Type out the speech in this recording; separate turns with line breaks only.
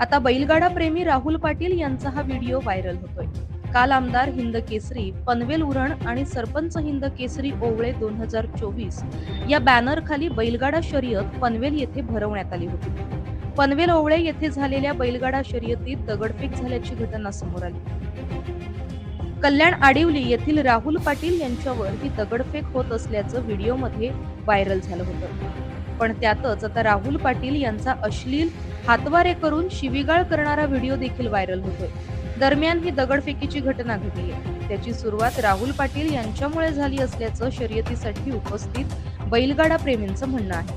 आता बैलगाडा प्रेमी राहुल पाटील यांचा हा व्हिडिओ व्हायरल होतोय. काल आमदार हिंद केसरी पनवेल उरण आणि सरपंच हिंद केसरी ओवळे दोन हजार चोवीस या बॅनर खाली बैलगाडा शर्यत पनवेल येथे भरवण्यात आली होती. पनवेल ओवळे येथे झालेल्या बैलगाडा शर्यतीत दगडफेक झाल्याची घटना समोर आली. कल्याण आडिवली येथील राहुल पाटील यांच्यावर ही दगडफेक होत असल्याचं व्हिडिओमध्ये व्हायरल झालं होतं. पण त्यातच आता राहुल पाटील यांचा अश्लील हातवारे करून शिवीगाळ करणारा व्हिडिओ देखील व्हायरल होतोय. दरम्यान ही दगडफेकीची घटना घडली आहे. त्याची सुरुवात राहुल पाटील यांच्यामुळे झाली असल्याचं शर्यतीसाठी उपस्थित बैलगाडा प्रेमींचं म्हणणं आहे.